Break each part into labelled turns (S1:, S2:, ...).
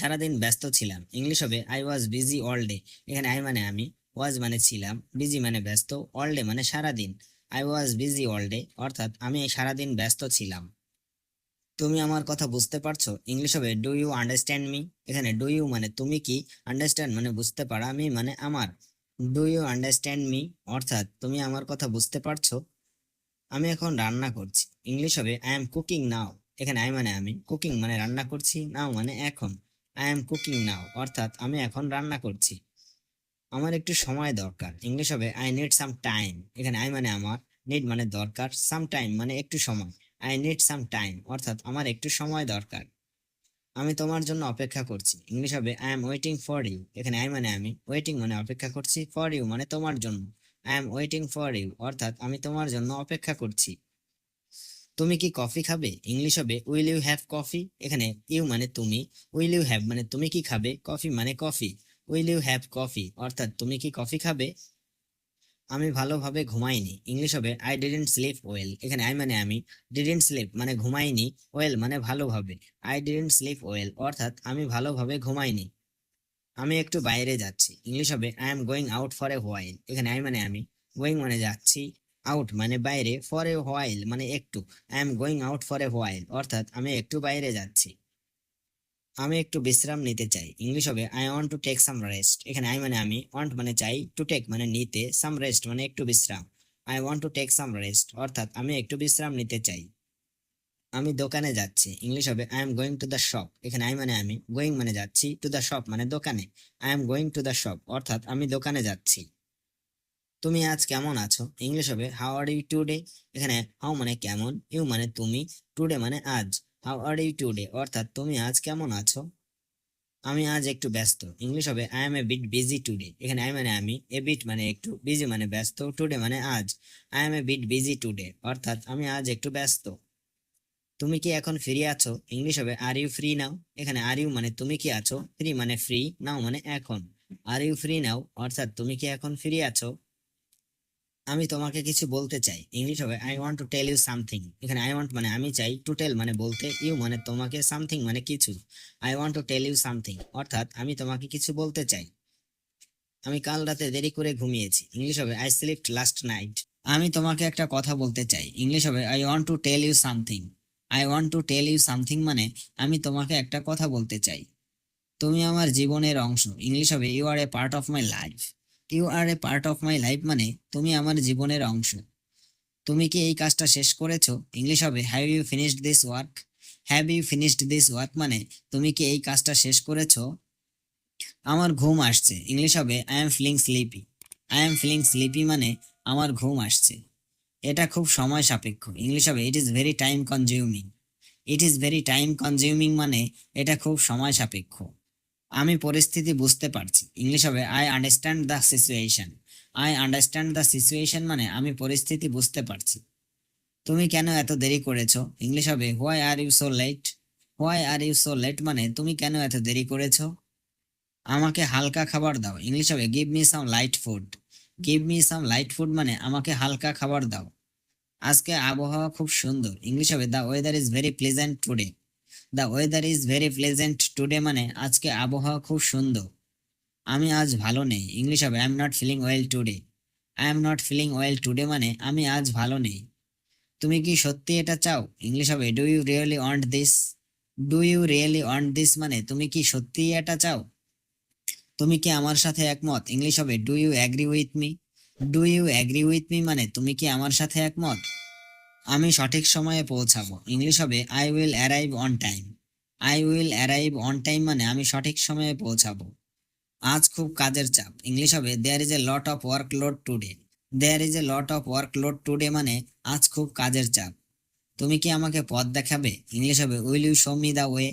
S1: সারাদিন ব্যস্ত ছিলাম। ইংলিশ হবে I was busy all day এখানে আই মানে আমি ওয়াজ মানে ছিলাম বিজি মানে ব্যস্ত অল ডে মানে সারাদিন। I was busy all day অর্থাৎ আমি সারাদিন ব্যস্ত ছিলাম। তুমি আমার কথা বুঝতে পারছ? ইংলিশ হবে ডু ইউ আন্ডারস্ট্যান্ড মি এখানে ডু ইউ মানে তুমি কি? আন্ডারস্ট্যান্ড মানে বুঝতে পারা মি মানে আমার। ডু ইউ আন্ডারস্ট্যান্ড মি অর্থাৎ তুমি আমার কথা বুঝতে পারছ? আমি এখন রান্না করছি। ইংলিশ হবে আই এম কুকিং নাও এখানে আই মানে আমি কুকিং মানে রান্না করছি নাও মানে এখন। আই এম কুকিং নাও অর্থাৎ আমি এখন রান্না করছি। আমার একটু সময় দরকার। ইংলিশ হবে আই নিড সাম টাইম এখানে আই মানে আমার নিড মানে দরকার। সাম টাইম মানে একটু সময়। আই নিড সাম টাইম অর্থাৎ আমার একটু সময় দরকার। আমি তোমার জন্য অপেক্ষা করছি। ইংলিশ হবে I am waiting for you এখানে আই মানে আমি ওয়েটিং মানে অপেক্ষা করছি ফর ইউ মানে তোমার জন্য। I am waiting for you অর্থাৎ আমি তোমার জন্য অপেক্ষা করছি। তুমি কি কফি খাবে? ইংলিশ হবে উইল ইউ হ্যাভ কফি এখানে ইউ মানে তুমি উইল ইউ হ্যাভ মানে তুমি কি খাবে? কফি মানে coffee will you have coffee অর্থাৎ, তুমি কি কফি খাবে? আমি ভালোভাবে ঘুমাইনি। ইংলিশ হবে আই ডিডেন্ট স্লিপ ওয়েল এখানে আই মানে আমি ডিডেন্ট স্লিপ মানে ঘুমাইনি ওয়েল মানে ভালোভাবে আই ডিডেন্ট স্লিপ ওয়েল অর্থাৎ, আমি ভালোভাবে ঘুমাইনি। আমি একটু বাইরে যাচ্ছি। ইংলিশ হবে I am going out for a while এখানে আই মানে আমি গোয়িং মানে যাচ্ছি। আউট মানে বাইরে ফর এ হোয়াইল মানে একটু। I am going out for a while অর্থাৎ আমি একটু বাইরে যাচ্ছি। আমি একটু বিশ্রাম নিতে চাই। ইংলিশ হবে I want to take some rest এখানে আই মানে আমি ওয়ান্ট মানে চাই টু টেক মানে নিতে। সাম রেস্ট মানে একটু বিশ্রাম। I want to take some rest অর্থাৎ আমি একটু বিশ্রাম নিতে চাই। আমি দোকানে যাচ্ছি। ইংলিশ হবে I am going to the shop এখানে আই মানে আমি গোয়িং মানে যাচ্ছি টু দ্য শপ মানে দোকানে। I am going to the shop অর্থাৎ আমি দোকানে যাচ্ছি। তুমি আজ কেমন আছো? ইংলিশ হবে হাউ আর ইউ টুডে এখানে হাউ মানে কেমন ইউ মানে তুমি টুডে মানে আজ। হাউ আর ইউ টুডে অর্থাৎ তুমি আজ কেমন আছো? আমি আজ একটু ব্যস্ত। ইংলিশ হবে I am a bit busy today এখানে আই মানে আমি এ বিট মানে একটু বিজি মানে ব্যস্ত টুডে মানে আজ। I am a bit busy today অর্থাৎ আমি আজ একটু ব্যস্ত। তুমি কি এখন ফ্রি আছো? ইংলিশ হবে আর ইউ ফ্রি নাও এখানে আর ইউ মানে তুমি কি আছো? ফ্রি মানে ফ্রি নাও মানে এখন। আর ইউ ফ্রি নাও অর্থাৎ তুমি কি এখন ফ্রি আছো? আমি তোমাকে কিছু বলতে চাই। ইংলিশ হবে I want to tell you something এখানে আই ওয়ান্ট মানে আমি চাই টু টেল মানে বলতে ইউ মানে তোমাকে সামথিং মানে কিছু। I want to tell you something অর্থাৎ আমি তোমাকে কিছু বলতে চাই। আমি কাল রাতে দেরি করে ঘুমিয়েছি। ইংলিশ হবে আই স্লিপ্ট লাস্ট নাইট আমি তোমাকে একটা কথা বলতে চাই। ইংলিশ হবে I want to tell you something I want to tell you something মানে আমি তোমাকে একটা কথা বলতে চাই। তুমি আমার জীবনের অংশ। ইংলিশ হবে you are a part of my life you are a part of my life মানে তুমি আমার জীবনের অংশ। তুমি কি এই কাজটা শেষ করেছ? ইংলিশ হবে have you finished this work have you finished this work মানে তুমি কি এই কাজটা শেষ করেছ? আমার ঘুম আসছে। ইংলিশ হবে I am feeling sleepy I am feeling sleepy মানে আমার ঘুম আসছে। এটা খুব সময় সাপেক্ষ। ইংলিশ হবে it is very time consuming it is very time consuming মানে এটা খুব সময় সাপেক্ষ। আমি পরিস্থিতি বুঝতে পারছি। ইংলিশ হবে I understand the situation I understand the situation মানে আমি পরিস্থিতি বুঝতে পারছি। তুমি কেন এত দেরি করেছ? ইংলিশ হবে why are you so late why are you so late মানে তুমি কেন এত দেরি করেছ? আমাকে হালকা খাবার দাও। ইংলিশ হবে give me some light food give me some light food মানে আমাকে হালকা খাবার দাও। আজকে আবহাওয়া খুব সুন্দর। ইংলিশ হবে the weather is very pleasant today the weather is very pleasant today মানে আজকে আবহাওয়া খুব সুন্দর। আমি আজ ভালো নেই। ইংলিশ হবে I am not feeling well today I am not feeling well today মানে আমি আজ ভালো নেই। তুমি কি সত্যি এটা চাও? ইংলিশ হবে do you really want this do you really want this মানে তুমি কি সত্যি এটা চাও? তুমি কি আমার সাথে একমত? ইংলিশ হবে do you agree with me do you agree with me মানে তুমি কি আমার সাথে একমত? আমি সঠিক সময়ে পৌঁছাবো। ইংলিশ হবে I will arrive on time I will arrive on time মানে আমি সঠিক সময়ে পৌঁছাবো। আজ খুব কাজের চাপ। ইংলিশ হবে there is a lot of work load today there is a lot of work load today মানে আজ খুব কাজের চাপ। তুমি কি আমাকে পথ দেখাবে? ইংলিশ হবে will you show me the way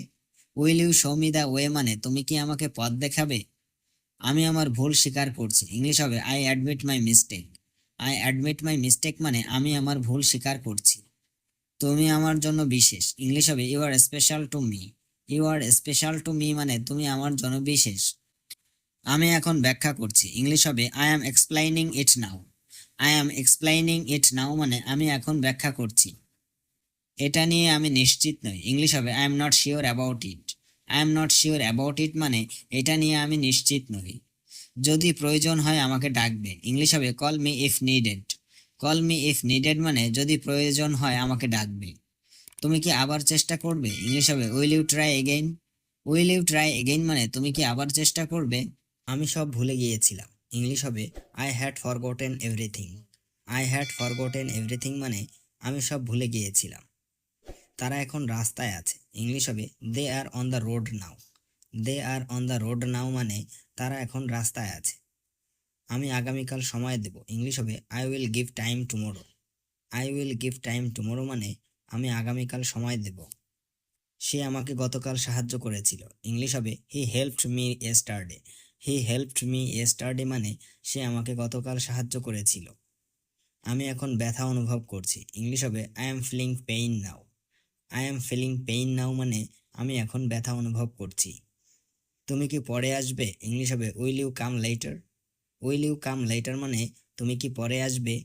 S1: will you show me the way মানে তুমি কি আমাকে পথ দেখাবে? আমি আমার ভুল স্বীকার করছি। ইংলিশ হবে I admit my mistake I admit my mistake মানে আমি আমার ভুল স্বীকার করছি। তুমি আমার জন্য বিশেষ। ইংলিশ হবে you are special to me you are special to me মানে তুমি আমার জন্য বিশেষ। আমি এখন ব্যাখ্যা করছি। ইংলিশ হবে I am এক্সপ্লাইনিং it now I am এক্সপ্লাইনিং it now মানে আমি এখন ব্যাখ্যা করছি। এটা নিয়ে আমি নিশ্চিত নই। ইংলিশ হবে I am not sure about it I am not sure about it মানে এটা নিয়ে আমি নিশ্চিত নই। যদি প্রয়োজন হয় আমাকে ডাকবে। ইংলিশ হবে call me if needed call me if needed মানে যদি প্রয়োজন হয় আমাকে ডাকবে। তুমি কি আবার চেষ্টা করবে? ইংলিশ হবে will you try again will you try again মানে তুমি কি আবার চেষ্টা করবে? আমি সব ভুলে গিয়েছিলাম। ইংলিশ হবে I had forgotten everything I had forgotten everything মানে আমি সব ভুলে গিয়েছিলাম। তারা এখন রাস্তায় আছে। ইংলিশ হবে they are on the road now they are on the road now মানে তারা এখন রাস্তায় আছে। আমি আগামীকাল সময় দেব। ইংলিশ হবে I will give time tomorrow I will give time tomorrow মানে আমি আগামীকাল সময় দেব। সে আমাকে গতকাল সাহায্য করেছিল। ইংলিশ হবে he helped me yesterday he helped me yesterday মানে সে আমাকে গতকাল সাহায্য করেছিল। আমি এখন ব্যথা অনুভব করছি। ইংলিশ হবে I am feeling pain now I am feeling pain now মানে আমি এখন ব্যথা অনুভব করছি। তুমি কি পরে আসবে? ইংলিশ হবে, will you come later? Will you come later মানে তুমি কি পরে আসবে?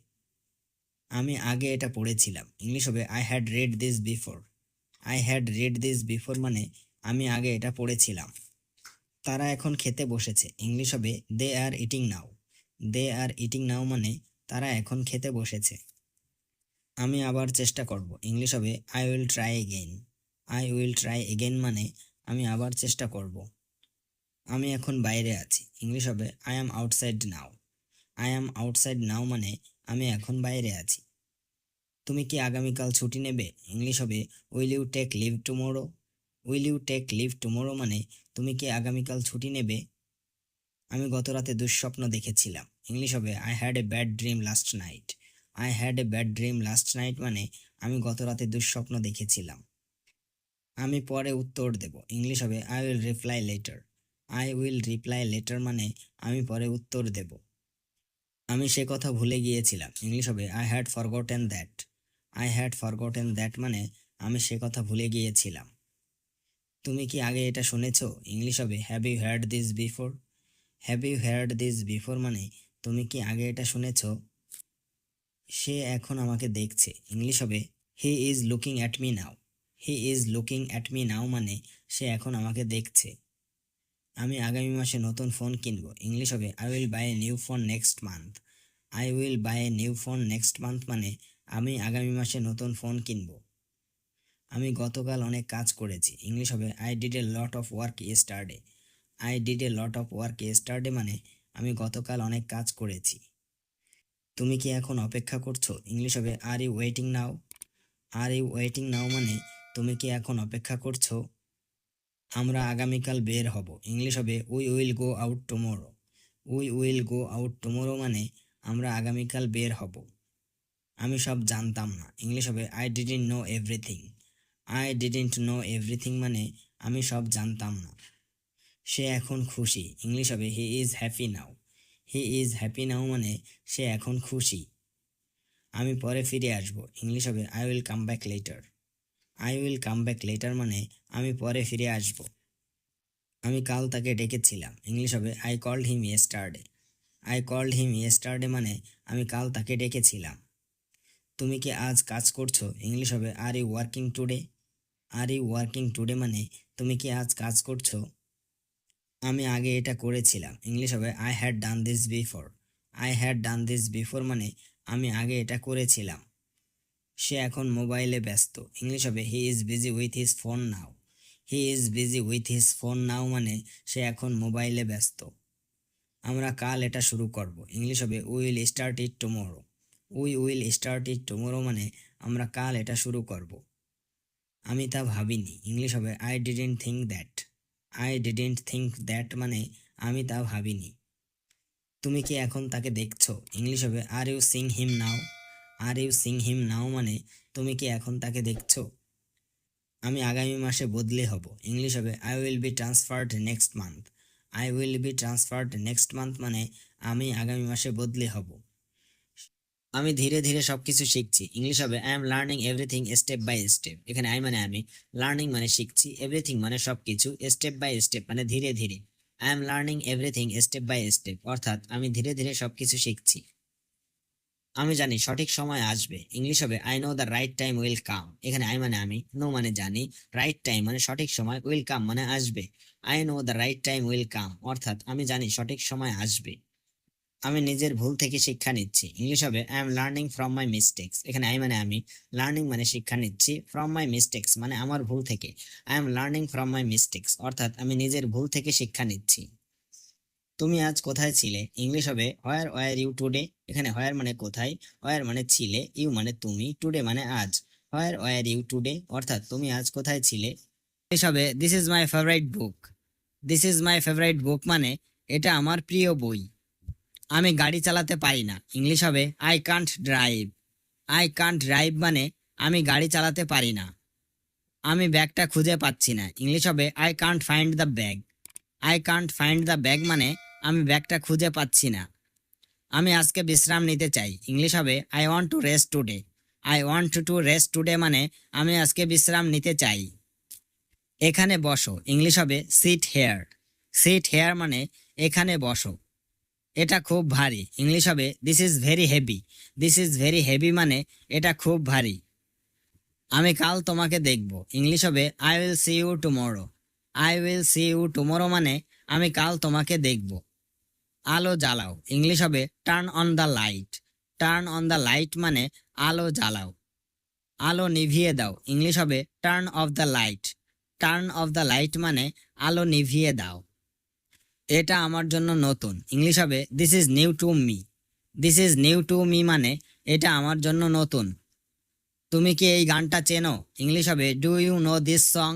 S1: আমি আগে এটা পড়েছিলাম। ইংলিশ হবে I had read this before I had read this before মানে আমি আগে এটা পড়েছিলাম। তারা এখন খেতে বসেছে। ইংলিশ হবে they are eating now they are eating নাও মানে তারা এখন খেতে বসেছে। আমি আবার চেষ্টা করব। ইংলিশ হবে I will try again I will try again মানে আমি আবার চেষ্টা করব। আমি এখন বাইরে আছি। ইংলিশ হবে I am outside now I am outside now মানে আমি এখন বাইরে আছি। তুমি কি আগামীকাল ছুটি নেবে? ইংলিশ হবে will you take leave tomorrow will you take leave tomorrow মানে তুমি কি আগামীকাল ছুটি নেবে? আমি গত রাতে দুঃস্বপ্ন দেখেছিলাম। ইংলিশ হবে I had a bad dream last night I had a bad dream last night মানে আমি গত রাতে দুঃস্বপ্ন দেখেছিলাম। আমি পরে উত্তর দেব। ইংলিশ হবে I will reply later I will reply later মানে আমি পরে উত্তর দেব। আমি সে কথা ভুলে গিয়েছিলাম। ইংলিশ হবে I had forgotten that I had forgotten that মানে আমি সে কথা ভুলে গিয়েছিলাম। তুমি কি আগে এটা শুনেছো? ইংলিশ হবে have you had this before have you had this before মানে তুমি কি আগে এটা শুনেছো? সে এখন আমাকে দেখছে। ইংলিশ হবে he is looking at me now he is looking at me now মানে সে এখন আমাকে দেখছে। আমি আগামী মাসে নতুন ফোন কিনবো। ইংলিশ হবে I will buy a new phone next month I will buy a new phone next month মানে আমি আগামী মাসে নতুন ফোন কিনবো। আমি গতকাল অনেক কাজ করেছি। ইংলিশ হবে I did a lot of work yesterday I did a lot of work yesterday মানে আমি গতকাল অনেক কাজ করেছি। তুমি কি এখন অপেক্ষা করছ? ইংলিশ হবে are you waiting now are you waiting now মানে তুমি কি এখন অপেক্ষা করছ? আমরা আগামীকাল বের হব। ইংলিশ হবে we will go out tomorrow we will go out tomorrow মানে আমরা আগামীকাল বের হব। আমি সব জানতাম না। ইংলিশ হবে I didn't know everything I didn't know everything মানে আমি সব জানতাম না। সে এখন খুশি। ইংলিশ হবে he is happy now he is happy now মানে সে এখন খুশি। আমি পরে ফিরে আসব। ইংলিশ হবে I will come back later I will come back later মানে আমি পরে ফিরে আসব। আমি কাল তাকে ডেকেছিলাম। ইংলিশ হবে I called him yesterday I called him yesterday মানে আমি কাল তাকে ডেকেছিলাম। তুমি কি আজ কাজ করছ? ইংলিশ হবে are you working today are you working today মানে তুমি কি আজ কাজ করছ? আমি আগে এটা করেছিলাম। ইংলিশ হবে I had done this before I had done this before মানে আমি আগে এটা করেছিলাম। সে এখন মোবাইলে ব্যস্ত। ইংলিশ হবে he is busy with his phone now he is busy with his phone now মানে সে এখন মোবাইলে ব্যস্ত। আমরা কাল এটা শুরু করব। ইংলিশ হবে will start it tomorrow we will start it tomorrow মানে আমরা কাল এটা শুরু করব। আমি তা ভাবিনি। ইংলিশ হবে I didn't think that I didn't think that মানে আমি তা ভাবিনি। তুমি কি এখন তাকে দেখছ? ইংলিশ হবে are you seeing him now are you seeing him now মানে তুমি কি এখন তাকে দেখছ? আমি আগামী মাসে বদলে হব। ইংলিশ হবে I will be transferred next month I will be transferred next month মানে আমি আগামী মাসে বদলে হব। আমি ধীরে ধীরে সব কিছু শিখছি। ইংলিশ হবে I am learning everything step by step এখানে আই মানে আমি লার্নিং মানে শিখছি। এভরিথিং মানে সব কিছু স্টেপ বাই স্টেপ মানে ধীরে ধীরে। I am learning everything step by step অর্থাৎ আমি ধীরে ধীরে সব কিছু শিখছি। আমি জানি সঠিক সময় আসবে। ইংলিশ হবে I know the right time will come এখানে আই মানে আমি নো মানে জানি। রাইট টাইম মানে সঠিক সময় উইল কাম মানে আসবে। I know the right time will come অর্থাৎ আমি জানি সঠিক সময় আসবে। আমি নিজের ভুল থেকে শিক্ষা নিচ্ছি। ইংলিশ হবে I am learning from my mistakes এখানে আই মানে আমি লার্নিং মানে শিক্ষা নিচ্ছি। ফ্রম মাই মিস্টেক্স মানে আমার ভুল থেকে। I am learning from my mistakes অর্থাৎ আমি নিজের ভুল থেকে শিক্ষা নিচ্ছি। তুমি আজ কোথায় ছিলে? ইংলিশ হবে হোয়ার ওয়ার ইউ টুডে এখানে হোয়ার মানে কোথায় ওয়ার মানে ছিলে ইউ মানে তুমি টুডে মানে আজ। হোয়ার ওয়ার ইউ টুডে অর্থাৎ তুমি আজ কোথায় ছিলে? ইংলিশ হবে this is my favourite book this is my favourite book মানে এটা আমার প্রিয় বই। আমি গাড়ি চালাতে পারি না। ইংলিশ হবে I can't drive I can't drive মানে আমি গাড়ি চালাতে পারি না। আমি ব্যাগটা খুঁজে পাচ্ছি না। ইংলিশ হবে I can't find the bag I can't find the bag মানে আমি ব্যাগটা খুঁজে পাচ্ছি না। আমি আজকে বিশ্রাম নিতে চাই। ইংলিশ হবে I want to rest today I want to rest today মানে আমি আজকে বিশ্রাম নিতে চাই। এখানে বসো। ইংলিশ হবে সিট হেয়ার সিট হেয়ার মানে এখানে বসো। এটা খুব ভারী। ইংলিশ হবে this is very heavy this is very heavy মানে এটা খুব ভারী। আমি কাল তোমাকে দেখব। ইংলিশ হবে I will see you tomorrow I will see you tomorrow মানে আমি কাল তোমাকে দেখব। আলো জ্বালাও। ইংলিশ হবে turn on the light turn on the light মানে আলো জ্বালাও। আলো নিভিয়ে দাও। ইংলিশ হবে turn off the light turn off the light মানে আলো নিভিয়ে দাও। এটা আমার জন্য নতুন। ইংলিশ হবে this is new to me this is new to me মানে এটা আমার জন্য নতুন। তুমি কি এই গানটা চেনো? ইংলিশ হবে do you know this song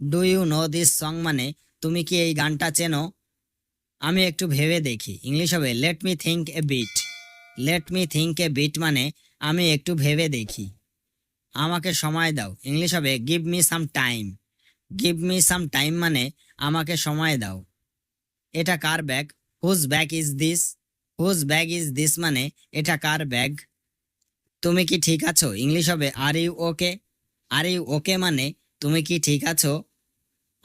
S1: do you know this song মানে তুমি কি এই গানটা চেনো? আমি একটু ভেবে দেখি। ইংলিশ হবে let me think a bit let me think a bit মানে আমি একটু ভেবে দেখি। আমাকে সময় দাও। ইংলিশ হবে give me some time give me some time মানে আমাকে সময় দাও। এটা কার bag? Whose bag is this whose bag is this মানে এটা কার ব্যাগ? তুমি কি ঠিক আছো? ইংলিশ হবে are you okay are you okay মানে তুমি কি ঠিক আছো?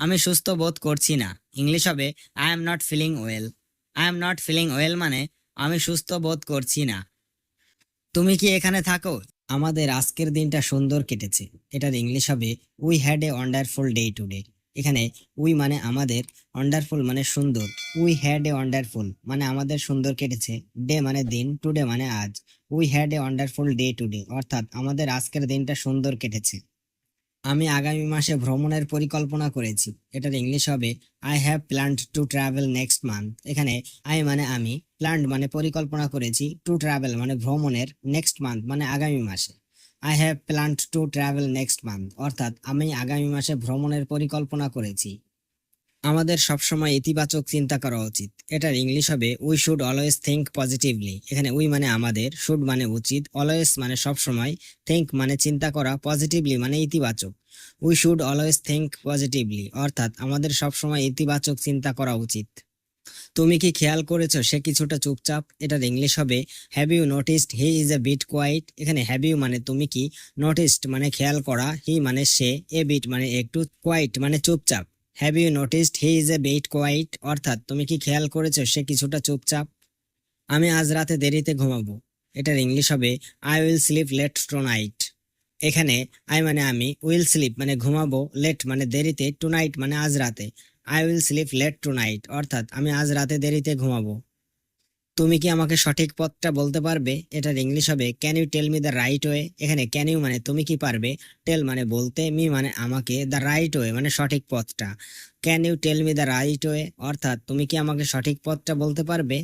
S1: আমি সুস্থ বোধ করছি না। ইংলিশ হবে I am not feeling well I am not feeling well মানে আমি সুস্থ বোধ করছি না। তুমি কি এখানে থাকো? আমাদের আজকের দিনটা সুন্দর কেটেছে। এটার ইংলিশ হবে we had a wonderful day today এখানে উই মানে আমাদের ওয়ান্ডারফুল মানে সুন্দর। উই হ্যাড এ ওয়ান্ডারফুল মানে আমাদের সুন্দর কেটেছে। ডে মানে দিন টুডে মানে আজ। We had a wonderful day today অর্থাৎ আমাদের আজকের দিনটা সুন্দর কেটেছে। আমি আগামী মাসে ভ্রমণের পরিকল্পনা করেছি। এটার ইংলিশ হবে I have planned to travel next month এখানে আই মানে আমি প্ল্যান্ড মানে পরিকল্পনা করেছি টু ট্রাভেল মানে ভ্রমণের নেক্সট মান্থ মানে আগামী মাসে। I have planned to travel next month অর্থাৎ, আমি আগামী মাসে ভ্রমণের পরিকল্পনা করেছি। আমাদের সবসময় ইতিবাচক চিন্তা করা উচিত। এটার ইংলিশ হবে we should always think positively এখানে উই মানে আমাদের শুড মানে উচিত অলওয়েজ মানে সবসময় থিঙ্ক মানে চিন্তা করা পজিটিভলি মানে ইতিবাচক। We should always think positively অর্থাৎ আমাদের সবসময় ইতিবাচক চিন্তা করা উচিত। তুমি কি খেয়াল করেছ, সে কিছুটা চুপচাপ? এটার ইংলিশ হবে have you noticed he is a bit quiet এখানে হ্যাভ ইউ মানে তুমি কি নোটিসড মানে খেয়াল করা হি মানে সে এ বিট মানে একটু কোয়াইট মানে চুপচাপ। Have you noticed he is a bit quiet অর্থাৎ, তুমি কি খেয়াল করেছ সে কিছুটা চুপচাপ? আমি আজ রাতে দেরিতে ঘুমাবো। এটার ইংলিশ হবে I will sleep late tonight এখানে আই মানে আমি উইল স্লিপ মানে ঘুমাবো লেট মানে দেরিতে টু নাইট মানে আজ রাতে। I will sleep late tonight অর্থাৎ, আমি আজ রাতে দেরিতে ঘুমাবো। তুমি কি আমাকে সঠিক পথটা বলতে পারবে? এটার ইংলিশ হবে can you tell me the right way এখানে ক্যান ইউ মানে তুমি কি পারবে? টেল মানে বলতে মি মানে আমাকে দ্য রাইট ওয়ে মানে সঠিক পথটা। Can you tell me the right way অর্থাৎ, তুমি কি আমাকে সঠিক পথটা বলতে পারবে?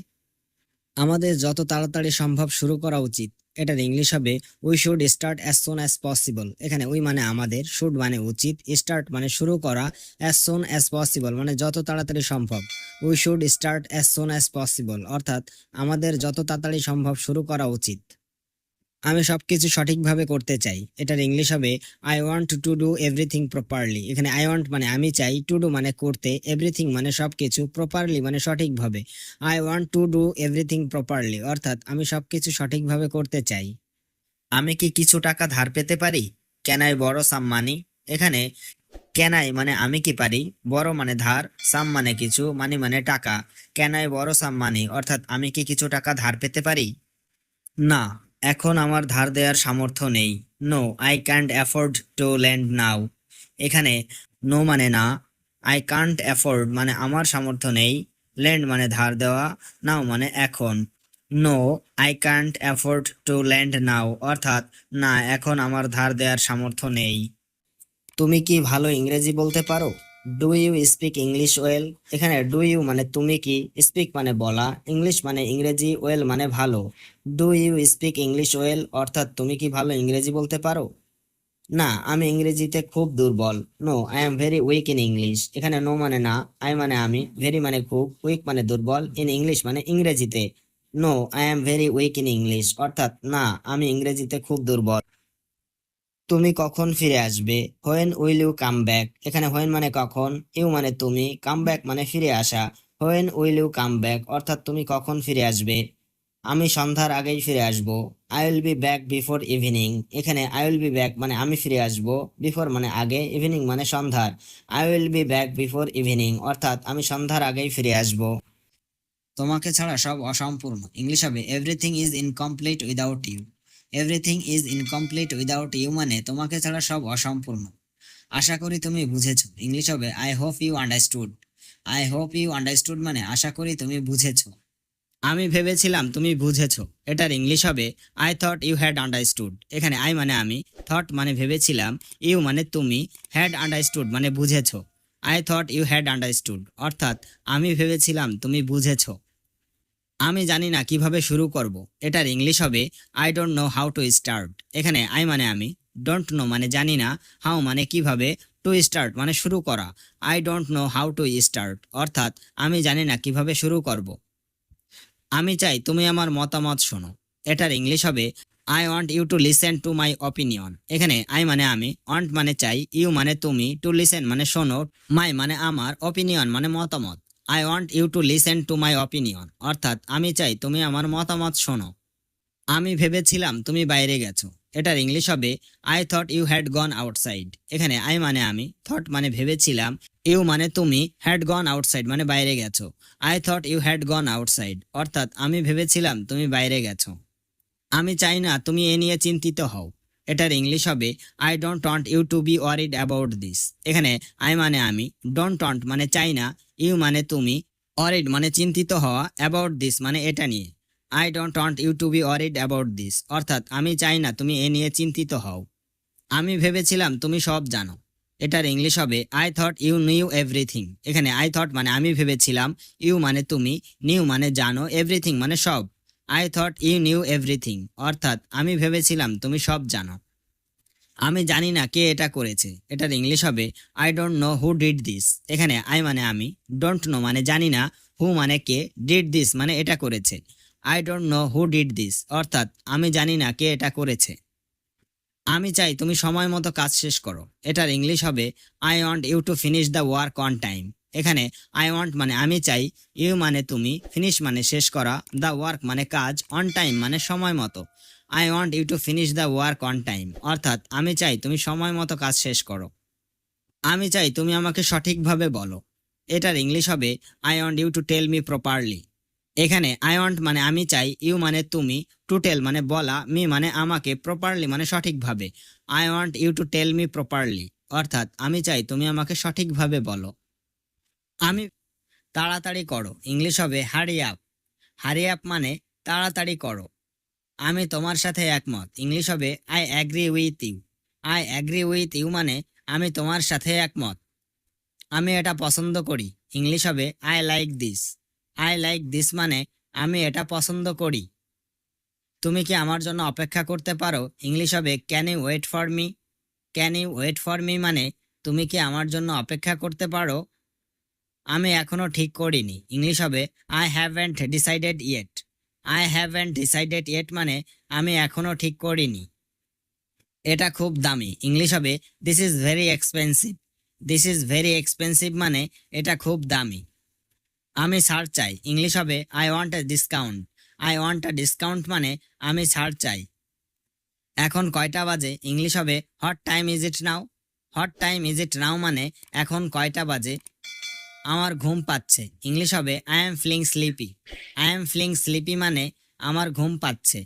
S1: আমাদের যত তাড়াতাড়ি সম্ভব শুরু করা উচিত। এটার ইংলিশ হবে we should start as soon as possible এখানে উই মানে আমাদের শুড মানে উচিত স্টার্ট মানে শুরু করা অ্যাজ সোন অ্যাজ পসিবল মানে যত তাড়াতাড়ি সম্ভব we should start as soon as possible অর্থাৎ আমাদের যত তাড়াতাড়ি সম্ভব শুরু করা উচিত। আমি সবকিছু সঠিকভাবে করতে চাই। এটার ইংলিশ হবে I want to do everything properly এখানে আই ওয়ান্ট মানে আমি চাই টু ডু মানে করতে এভরিথিং মানে সব কিছু প্রপারলি মানে সঠিকভাবে। I want to do everything properly অর্থাৎ আমি সবকিছু সঠিকভাবে করতে চাই। আমি কি কিছু টাকা ধার পেতে পারি? ক্যান আই বড় সাম মানি এখানে ক্যান আই মানে আমি কি পারি? বড় মানে ধার সাম মানে কিছু মানি মানে টাকা। ক্যান আই বড় সাম মানি অর্থাৎ আমি কি কিছু টাকা ধার পেতে পারি? না। এখন আমার ধার দেওয়ার সামর্থ্য নেই। No I can't afford to lend now এখানে নো মানে না। আই কান্ট অ্যাফোর্ড মানে আমার সামর্থ্য নেই। ল্যান্ড মানে ধার দেওয়া নাও মানে এখন। No I can't afford to lend now অর্থাৎ, না, এখন আমার ধার দেওয়ার সামর্থ্য নেই। তুমি কি ভালো ইংরেজি বলতে পারো? Do you speak English well এখানে ডু ইউ মানে তুমি কি? স্পিক মানে বলা ইংলিশ মানে ইংরেজি ওয়েল মানে ভালো। Do you speak English well অর্থাৎ তুমি কি ভালো ইংরেজি বলতে পারো? না, আমি ইংরেজিতে খুব দুর্বল। No I am very weak in English এখানে নো মানে না আই মানে আমি ভেরি মানে খুব উইক মানে দুর্বল ইন ইংলিশ মানে ইংরেজিতে। No I am very weak in English অর্থাৎ না, আমি ইংরেজিতে খুব দুর্বল। তুমি কখন ফিরে আসবে? When will you come back এখানে হোয়েন মানে কখন ইউ মানে তুমি কাম ব্যাক মানে ফিরে আসা। When will you come back অর্থাৎ তুমি কখন ফিরে আসবে? আমি সন্ধ্যার আগেই ফিরে আসব। I will be back before evening এখানে আই উইল বি ব্যাক মানে আমি ফিরে আসব। বিফোর মানে আগে ইভিনিং মানে সন্ধ্যার। I will be back before evening অর্থাৎ আমি সন্ধ্যার আগেই ফিরে আসব। তোমাকে ছাড়া সব অসম্পূর্ণ। ইংলিশ হবে everything is incomplete without you everything is incomplete without you মানে তোমাকে ছাড়া সব অসম্পূর্ণ। আশা করি তুমি বুঝেছ। ইংলিশ হবে I hope you understood I hope you understood মানে আশা করি তুমি বুঝেছ। আমি ভেবেছিলাম তুমি বুঝেছ। এটার ইংলিশ হবে I thought you had understood এখানে আই মানে আমি থট মানে ভেবেছিলাম ইউ মানে তুমি হ্যাড আন্ডারস্টুড মানে বুঝেছ। I thought you had understood অর্থাৎ, আমি ভেবেছিলাম তুমি বুঝেছ। আমি জানি না কীভাবে শুরু করব। এটার ইংলিশ হবে I don't know how to start এখানে আই মানে আমি ডোন্ট নো মানে জানি না হাউ মানে কীভাবে টু স্টার্ট মানে শুরু করা I don't know how to start অর্থাৎ, আমি জানি না কীভাবে শুরু করব। আমি চাই তুমি আমার মতামত শোনো। এটার ইংলিশ হবে I want you to listen to my opinion এখানে আই মানে আমি ওয়ান্ট মানে চাই ইউ মানে তুমি টু লিসেন মানে শোনো মাই মানে আমার অপিনিয়ন মানে মতামত। I want you to listen to my opinion অর্থাৎ, আমি চাই তুমি আমার মতামত শোনো। আমি ভেবেছিলাম তুমি বাইরে গেছো। এটার ইংলিশ হবে I thought you had gone outside এখানে আই মানে আমি থট মানে ভেবেছিলাম ইউ মানে তুমি হ্যাড গন আউটসাইড মানে বাইরে গেছো। I thought you had gone outside অর্থাৎ, আমি ভেবেছিলাম তুমি বাইরে গেছো। আমি চাই না তুমি এ নিয়ে চিন্তিত হও। এটার ইংলিশ হবে I don't want you to be worried about this এখানে আই মানে আমি ডোন্ট ওয়ান্ট মানে চাই না ইউ মানে তুমি অরিড মানে চিন্তিত হওয়া অ্যাবাউট দিস মানে এটা নিয়ে। I don't want you to be worried about this অর্থাৎ আমি চাই না তুমি এ নিয়ে চিন্তিত হও। আমি ভেবেছিলাম তুমি সব জানো। এটার ইংলিশ হবে I thought you knew everything এখানে আই থট মানে আমি ভেবেছিলাম ইউ মানে তুমি নিউ মানে জানো এভরিথিং মানে সব। I thought you knew everything অর্থাৎ আমি ভেবেছিলাম তুমি সব জানো। আমি জানি না কে এটা করেছে। এটার ইংলিশ হবে I don't know who did this এখানে আই মানে আমি ডোন্ট নো মানে জানি না হু মানে কে ডিড দিস মানে এটা করেছে। I don't know who did this অর্থাৎ, আমি জানি না কে এটা করেছে। আমি চাই তুমি সময় মতো কাজ শেষ করো। এটার ইংলিশ হবে I want you to finish the work on time এখানে আই ওয়ান্ট মানে আমি চাই ইউ মানে তুমি ফিনিশ মানে শেষ করা দ্য ওয়ার্ক মানে কাজ অন টাইম মানে সময় মতো। I want you to finish the work on time অর্থাৎ, আমি চাই তুমি সময় মতো কাজ শেষ করো। আমি চাই তুমি আমাকে সঠিকভাবে বলো। এটার ইংলিশ হবে I want you to tell me properly এখানে আই ওয়ান্ট মানে আমি চাই ইউ মানে তুমি টু টেল মানে বলা মি মানে আমাকে প্রপারলি মানে সঠিকভাবে। I want you to tell me properly অর্থাৎ, আমি চাই তুমি আমাকে সঠিকভাবে বলো। আমি, তাড়াতাড়ি করো। ইংলিশ হবে হারি আপ হারি আপ মানে তাড়াতাড়ি করো। আমি তোমার সাথে একমত। ইংলিশ হবে I agree with you I agree with you মানে আমি তোমার সাথে একমত। আমি এটা পছন্দ করি। ইংলিশ হবে I like this I like this মানে আমি এটা পছন্দ করি। তুমি কি আমার জন্য অপেক্ষা করতে পারো? ইংলিশ হবে can you wait for me can you wait for me মানে তুমি কি আমার জন্য অপেক্ষা করতে পারো? আমি এখনও ঠিক করিনি। ইংলিশ হবে I haven't decided yet I have haven't decided yet মানে আমি এখনও ঠিক করিনি। এটা খুব দামি। ইংলিশ হবে this is very expensive this is very expensive মানে এটা খুব দামি। আমি ছাড় চাই। ইংলিশ হবে I want a discount I want a discount মানে আমি ছাড় চাই। এখন কয়টা বাজে? ইংলিশ হবে what time is it now what time is it now মানে এখন কয়টা বাজে? আমার ঘুম পাচ্ছে। ইংলিশ হবে I am feeling sleepy I am feeling sleepy মানে আমার ঘুম পাচ্ছে।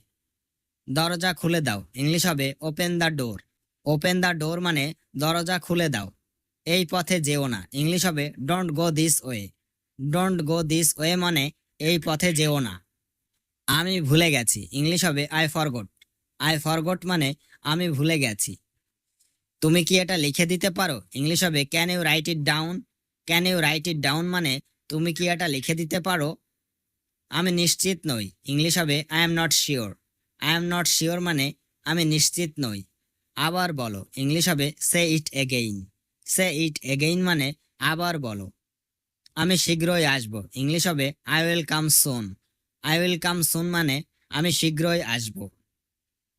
S1: দরজা খুলে দাও। ইংলিশ হবে open the door open the door মানে দরজা খুলে দাও। এই পথে যেও না। ইংলিশ হবে don't go this way don't go this way মানে এই পথে যেও না। আমি ভুলে গেছি। ইংলিশ হবে আই ফরগট আই ফরগট মানে আমি ভুলে গেছি। তুমি কি এটা লিখে দিতে পারো? ইংলিশ হবে can you write it down can you write it down মানে তুমি কি এটা লিখে দিতে পারো? আমি নিশ্চিত নই। ইংলিশ হবে I am not sure I am not sure মানে আমি নিশ্চিত নই। আবার বলো। ইংলিশ হবে সে ইট এগেইন সে ইট এগেইন মানে আবার বলো। আমি শীঘ্রই আসব। ইংলিশ হবে I will come soon I will come soon মানে আমি শীঘ্রই আসব।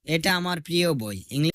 S1: এটা আমার প্রিয় বই। ইংলিশ